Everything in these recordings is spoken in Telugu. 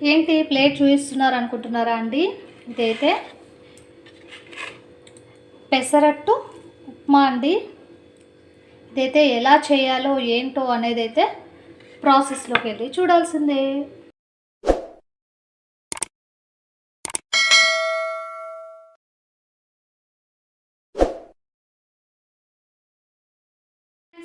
ఏంటి ప్లేట్ చూపిస్తున్నారు అనుకుంటున్నారా అండి? ఇదైతే పెసరట్టు ఉప్మా అండి. ఇదైతే ఎలా చేయాలో ఏంటో అనేది అయితే ప్రాసెస్లోకి వెళ్ళి చూడాల్సిందే.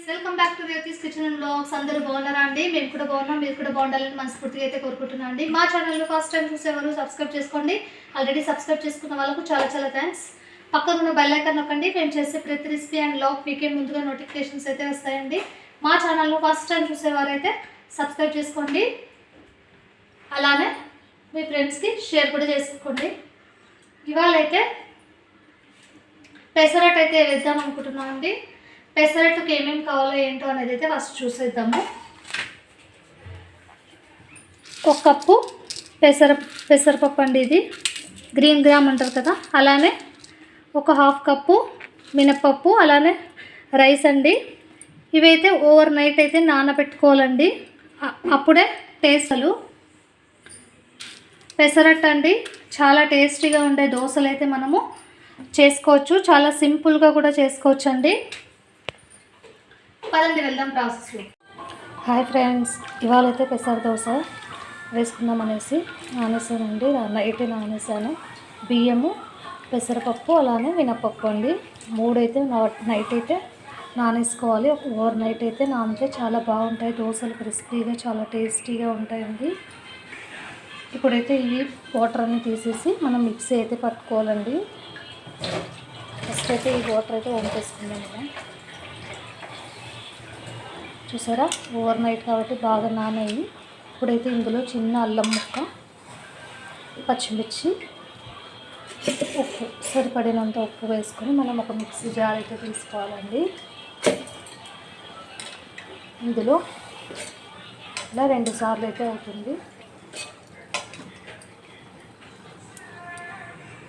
Welcome back to Rethi's kitchen and blogs. అందరూ బాగున్నారా అండి? మేము కూడా బాగున్నాం మీరు కూడా బాగుండాలని మనస్ఫూర్తిగా అయితే కోరుకుంటున్నాను అండి. మా ఛానల్లో ఫస్ట్ టైం చూసేవారు సబ్స్క్రైబ్ చేసుకోండి. ఆల్రెడీ సబ్స్క్రైబ్ చేసుకున్న వాళ్ళకు చాలా చాలా థ్యాంక్స్ పక్కన ఉన్న బెల్ నొక్కండి మేము చేసే ప్రతి రెసిపీ అండ్ బ్లాగ్ మీకే ముందుగా నోటిఫికేషన్స్ అయితే వస్తాయండి. మా ఛానల్లో ఫస్ట్ టైం చూసేవారైతే సబ్స్క్రైబ్ చేసుకోండి. అలానే మీ ఫ్రెండ్స్కి షేర్ కూడా చేసుకోండి. ఇవాళ అయితే పెసరట్ అయితే వేద్దాం అనుకుంటున్నాం అండి పెసరట్టుకి ఏమేమి కావాలో ఏంటో అనేది అయితే ఫస్ట్ చూసేద్దాము. ఒక కప్పు పెసర పెసరపప్పు అండి ఇది. గ్రీన్ గ్రామ్ అంటారు కదా అలానే ఒక హాఫ్ కప్పు మినప్పప్పు అలానే రైస్ అండి. ఇవైతే ఓవర్ నైట్ అయితే నానబెట్టుకోవాలండి. అప్పుడే టేస్టలు పెసరట్టు అండి చాలా టేస్టీగా ఉండే దోశలు అయితే మనము చేసుకోవచ్చు. చాలా సింపుల్గా కూడా చేసుకోవచ్చు అండి పదండి వెళ్దాం ప్రాసెస్లో హాయ్ ఫ్రెండ్స్ ఇవాళ అయితే పెసర దోశ వేసుకుందాం అనేసి నానేసానండి నైట్ నానేసాను బియ్యము పెసరపప్పు అలానే మినపప్పు అండి. మూడైతే నైట్ అయితే నానేసుకోవాలి. ఓవర్ నైట్ అయితే నానితే చాలా బాగుంటాయి. దోశలు క్రిస్పీగా చాలా టేస్టీగా ఉంటాయండి. ఇప్పుడైతే ఈ వాటర్ అన్ని తీసేసి మనం మిక్సీ అయితే పట్టుకోవాలండి. ఫస్ట్ అయితే ఈ వాటర్ అయితే వంపేసుకుందాం కదా. చూసారా? ఓవర్ నైట్ కాబట్టి బాగా నానాయి. ఇప్పుడైతే ఇందులో చిన్న అల్లం ముక్క పచ్చిమిర్చి ఉప్పు సరిపడినంత ఉప్పు వేసుకొని మనం ఒక మిక్సీ జార్ అయితే తీసుకోవాలండి. ఇందులో ఇలా రెండు సార్లు అయితే అవుతుంది.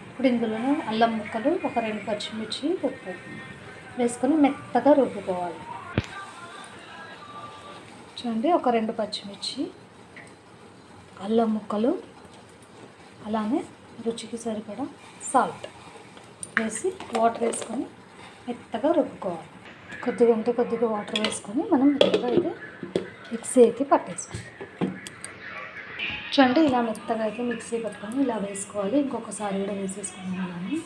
ఇప్పుడు ఇందులోనే అల్లం ముక్కలు ఒక రెండు పచ్చిమిర్చి ఉప్పు వేసుకొని మెత్తగా రుబ్బుకోవాలి. చూడండి ఒక రెండు పచ్చిమిర్చి అల్లం ముక్కలు అలానే రుచికి సరిపడా సాల్ట్ వేసి వాటర్ వేసుకొని మెత్తగా రుబ్బుకోవాలి. కొద్దిగా ఉంటే కొద్దిగా వాటర్ వేసుకొని మనం మెత్తగా అయితే మిక్సీ అయితే పట్టేసుకోవాలి. చూడండి ఇలా మెత్తగా అయితే మిక్సీ పట్టుకొని ఇలా వేసుకోవాలి. ఇంకొకసారి కూడా వేసేసుకున్నాం అలానే.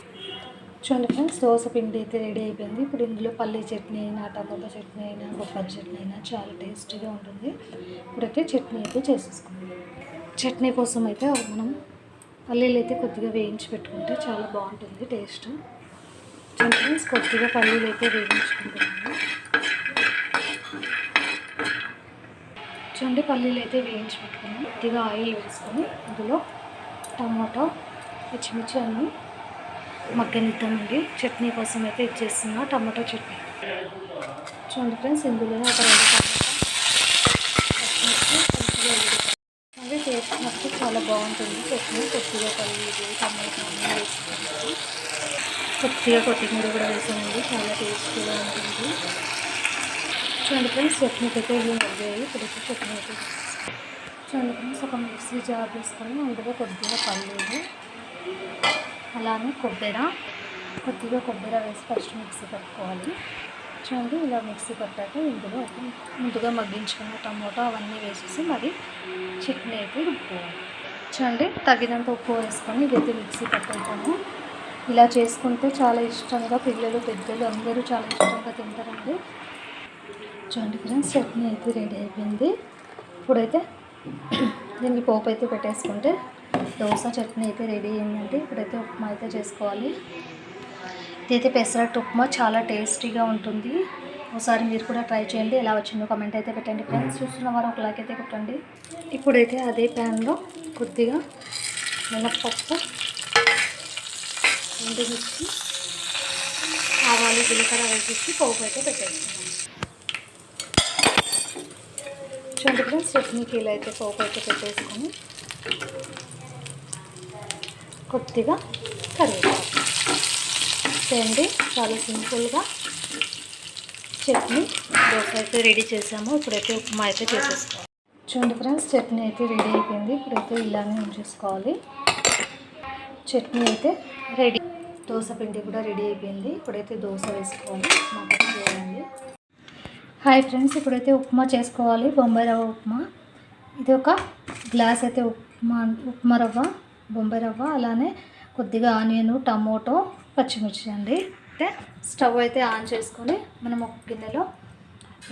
చూడండి ఫ్రెండ్స్ దోశ పిండి అయితే రెడీ అయిపోయింది. ఇప్పుడు ఇందులో పల్లీ చట్నీ అయినా టమాటా చట్నీ అయినా బొప్పాయి చట్నీ అయినా చాలా టేస్టీగా ఉంటుంది. ఇప్పుడైతే చట్నీ అయితే చేసేసుకుందాం. చట్నీ కోసం అయితే మనం పల్లీలు అయితే కొద్దిగా వేయించి పెట్టుకుంటే చాలా బాగుంటుంది టేస్ట్. చూడండి ఫ్రెండ్స్ కొద్దిగా పల్లీలు అయితే వేయించుకుంటున్నాము చూడండి పల్లీలు అయితే వేయించి పెట్టుకున్నాం కొద్దిగా ఆయిల్ వేసుకొని ఇందులో టమాటో పచ్చిమిర్చి అన్నీ మగ్గనిద్దామండి. చట్నీ కోసం అయితే ఇచ్చేస్తున్నా టమాటో చట్నీ. చూడండి ఫ్రెండ్స్ ఇందులోనే ఒక రెండు టమాటా అవి చేసినప్పుడు చాలా బాగుంటుంది. చట్నీ కొద్దిగా పల్లీలు టమాటా అన్నీ కొద్దిగా కొత్తిమీర కూడా వేసామండి చాలా టేస్టీగా ఉంటుంది. చూడండి ఫ్రెండ్స్ చట్నీకి అయితే ఇవి మగ్గాయి ఇప్పుడు అయితే చట్నీ అయితే చూడండి ఫ్రెండ్స్ ఒక మిక్సీ జార్ తీసుకొని అందులో కొద్దిగా పల్లీలు అలానే కొబ్బరి. కొద్దిగా కొబ్బరి వేసి ఫస్ట్ మిక్సీ పట్టుకోవాలి. చూడండి ఇలా మిక్సీ పట్టాక ఇందులో ముందుగా మగ్గించుకున్న టమోటా అవన్నీ వేసేసి మరి చట్నీ అయితే రుబ్బుకోవాలి. చూడండి తగినంత ఉప్పు వేసుకొని ఇదైతే మిక్సీ పట్టుకుంటాము. ఇలా చేసుకుంటే చాలా ఇష్టంగా పిల్లలు పెద్దలు అందరూ చాలా ఇష్టంగా తింటారండి. చూడండి ఫ్రెండ్స్ చట్నీ అయితే రెడీ అయిపోయింది. ఇప్పుడైతే దీనికి పోపు అయితే పెట్టేసుకుంటే దోశ చట్నీ అయితే రెడీ అయిందండి. ఇప్పుడైతే ఉప్మా అయితే చేసుకోవాలి. ఇదైతే పెసరట్టు ఉప్మా చాలా టేస్టీగా ఉంటుంది. ఒకసారి మీరు కూడా ట్రై చేయండి. ఎలా వచ్చిందో కమెంట్ అయితే పెట్టండి. ఫ్రెండ్స్ చూస్తున్న వారు ఒక లైక్ అయితే కొట్టండి. ఇప్పుడైతే అదే ప్యాన్లో కొద్దిగా మినప్పప్పు ఎండుమిర్చి ఆవాలు జీలకర్ర వేసేసి పోపు అయితే పెట్టేస్తున్నాం. చూడండి ఫ్రెండ్స్ చట్నీకి ఇలా అయితే పోపు అయితే పెట్టేసుకొని కొద్దిగా కరివేపాకు. చేయండి చాలా సింపుల్గా చట్నీ. దోశ అయితే రెడీ చేసాము. ఇప్పుడైతే ఉప్మా అయితే చేసేసుకోవాలి. చూడండి ఫ్రెండ్స్ చట్నీ అయితే రెడీ అయిపోయింది. ఇప్పుడైతే ఇలానే ఉంచేసుకోవాలి. చట్నీ అయితే రెడీ. దోశ పిండి కూడా రెడీ అయిపోయింది. ఇప్పుడైతే దోశ వేసుకోవాలి. ఉప్మా కూడా హాయ్ ఫ్రెండ్స్ ఇప్పుడైతే ఉప్మా చేసుకోవాలి. బొంబాయి రవ్వ ఉప్మా. ఇది ఒక గ్లాస్ అయితే ఉప్మా ఉప్మా రవ్వ. బొంబాయి రవ్వ అలానే కొద్దిగా ఆనియన్ టమోటో పచ్చిమిర్చి అండి. అయితే స్టవ్ అయితే ఆన్ చేసుకొని మనం ఒక గిన్నెలో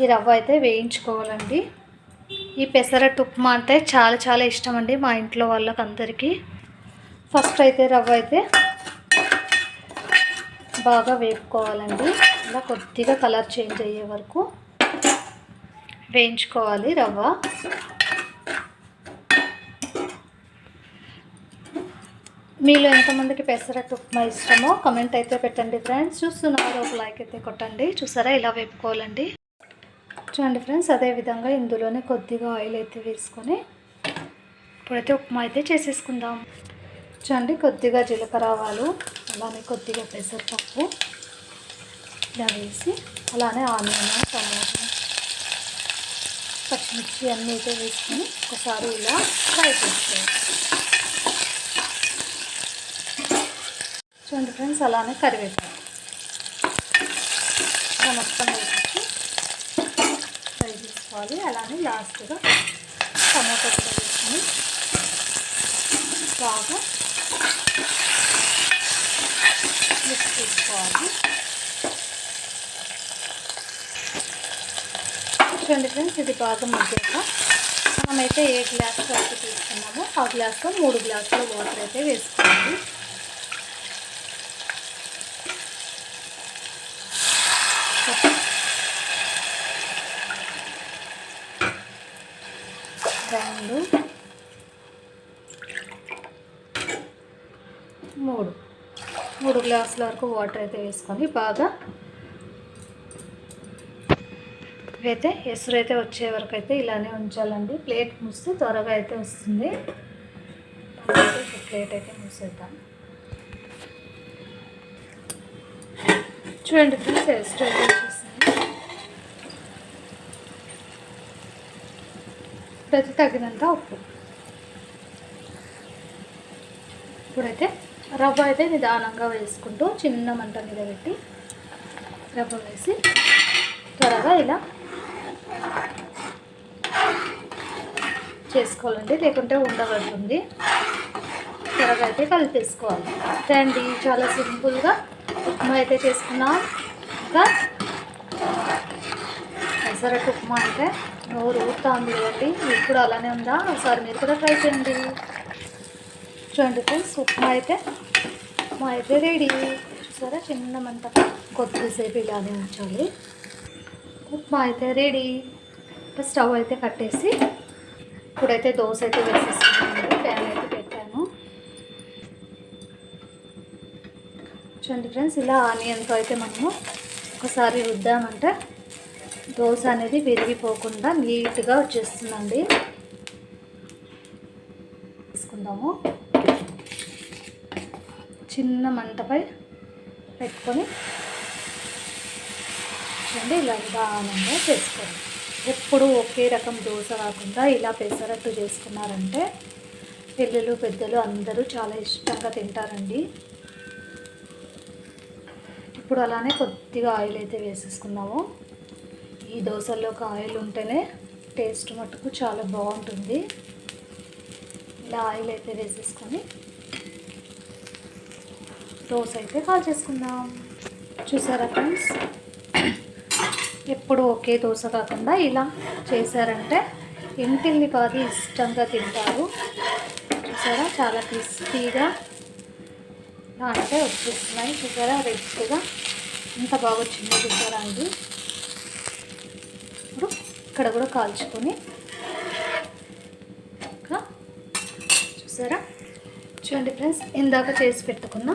ఈ రవ్వ అయితే వేయించుకోవాలండి. ఈ పెసరట్టు ఉప్మా అంటే చాలా చాలా ఇష్టం అండి మా ఇంట్లో వాళ్ళకి అందరికీ ఫస్ట్ అయితే రవ్వ అయితే బాగా వేపుకోవాలండి. ఇలా కొద్దిగా కలర్ చేంజ్ అయ్యే వరకు వేయించుకోవాలి రవ్వ. మీలో ఎంతమందికి పెసరట్టు ఉప్మా ఇష్టమో కమెంట్ అయితే పెట్టండి ఫ్రెండ్స్ చూస్తున్నారు ఒక లైక్ అయితే కొట్టండి. చూసారా? ఇలా వేపుకోవాలండి. చూడండి ఫ్రెండ్స్ అదేవిధంగా ఇందులోనే కొద్దిగా ఆయిల్ అయితే వేసుకొని ఇప్పుడైతే ఉప్మా అయితే చేసేసుకుందాం. చూడండి కొద్దిగా జీలకర్ర ఆవాలు అలానే కొద్దిగా పెసరపప్పు ఇలా వేసి అలానే ఆనియన్ టమాటో పచ్చిమిర్చి అన్నీ అయితే వేసుకొని ఒకసారి ఇలా ఫ్రై చేసుకోవచ్చు చూడండి ఫ్రెండ్స్ అలానే కరివేపాకు. ఇలా మొత్తం వేసి ఫ్రై చేసుకోవాలి. అలానే లాస్ట్గా టమాటో కూడా వేసుకొని బాగా మిక్స్ చేసుకోవాలి. చూడండి ఫ్రెండ్స్ ఇది బాగా మగ్గాక మనమైతే ఏ గ్లాస్ వరకు తీసుకున్నామో ఆ గ్లాస్లో మూడు గ్లాసుల వాటర్ అయితే వేసుకోవాలి. రెండు. మూడు. మూడు గ్లాసుల వరకు వాటర్ అయితే వేసుకొని బాగా ఇవైతే ఎసురు అయితే వచ్చే వరకు అయితే ఇలానే ఉంచాలండి. ప్లేట్ మూస్తే త్వరగా అయితే వస్తుంది. ప్లేట్ అయితే మూసేద్దాం. చూడండి ఫ్రెండ్స్ ఎసురు అయితే ఇప్పుడైతే తగినంత ఉప్పు. ఇప్పుడైతే రవ్వ అయితే నిదానంగా వేసుకుంటూ చిన్న మంట మీద పెట్టి రవ్వ వేసి త్వరగా ఇలా చేసుకోవాలండి లేకుంటే ఉండబడుతుంది. త్వరగా అయితే కలిపేసుకోవాలి. అంతే అండి చాలా సింపుల్గా ఉప్మా అయితే చేసుకున్నాం. ఇంకా పెసరట్టు ఉప్మా అంటే నోరు ఊరుతుంది కాబట్టి ఇప్పుడు అలానే ఉందా? ఒకసారి మీరు కూడా ట్రై చేయండి. చూడండి ఫ్రెండ్స్ ఉప్మా అయితే ఉప్మా అయితే రెడీ. చూసారా? చిన్న మంట కొద్దిసేపు ఇలానే ఉంచాలి. ఉప్మా అయితే రెడీ. స్టవ్ అయితే కట్టేసి ఇప్పుడైతే దోశ అయితే వేసేసుకున్నాను. ప్యాన్ అయితే పెట్టాను. చూడండి ఫ్రెండ్స్ ఇలా ఆనియన్తో అయితే మనము ఒకసారి రుద్దామంటే దోశ అనేది విరిగిపోకుండా నీట్గా వచ్చేస్తుందండి. తీసుకుందాము. చిన్న మంటపై పెట్టుకొని చూడండి ఇలా నిదానంగా చేసుకోండి ఎప్పుడు ఒకే రకం దోశ కాకుండా ఇలా పెసరట్టు చేసుకున్నారంటే పిల్లలు పెద్దలు అందరూ చాలా ఇష్టంగా తింటారండి. ఇప్పుడు అలానే కొద్దిగా ఆయిల్ అయితే వేసేసుకున్నాము ఈ దోశల్లోకి ఆయిల్ ఉంటేనే టేస్ట్ మటుకు చాలా బాగుంటుంది. ఇలా ఆయిల్ అయితే వేసేసుకొని దోశ అయితే కాల్ చేసుకుందాం చూసారా ఫ్రెండ్స్? ఎప్పుడు ఒకే దోశ కాకుండా ఇలా చేశారంటే ఇంటిల్ని కాదు ఇష్టంగా తింటారు. చూసారా? చాలా క్రిస్పీగా అంటే వచ్చేస్తున్నాయి. చూసారా? రెడ్గా. ఎంత బాగా వచ్చిందో చూసారా అండి ఇక్కడ కూడా కాల్చుకొని ఇంకా చూసారా? చూడండి ఫ్రెండ్స్ ఇందాక చేసి పెట్టుకున్న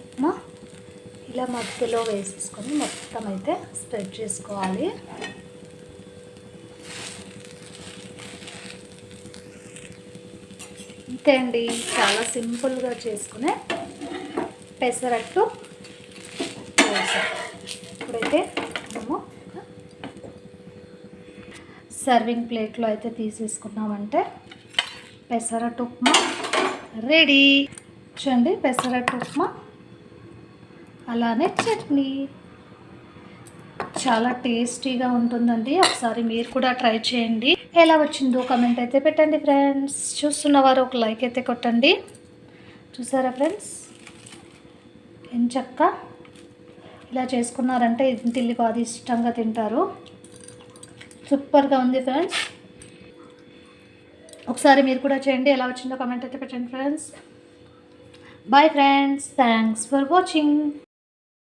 ఉప్మా ఇలా మధ్యలో వేసేసుకొని మొత్తం అయితే స్ప్రెడ్ చేసుకోవాలి. అంతే అండి చాలా సింపుల్గా చేసుకునే పెసరట్టు ఇప్పుడైతే మనము సర్వింగ్ ప్లేట్లో అయితే తీసేసుకున్నామంటే పెసరట్ ఉప్మా రెడీ. చూడండి పెసరట్ ఉప్మా అలానే చట్నీ. చాలా టేస్టీగా ఉంటుందండి. ఒకసారి మీరు కూడా ట్రై చేయండి. ఎలా వచ్చిందో కమెంట్ అయితే పెట్టండి ఫ్రెండ్స్ చూస్తున్నవారు ఒక లైక్ అయితే కొట్టండి. చూసారా ఫ్రెండ్స్ ఎంచక్క ఇలా చేసుకున్నారంటే ఇంటిల్లి బాగా ఇష్టంగా తింటారు. సూపర్గా ఉంది ఫ్రెండ్స్. ఒకసారి మీరు కూడా చేయండి. ఎలా వచ్చిందో కమెంట్ అయితే పెట్టండి friends. Bye friends thanks for watching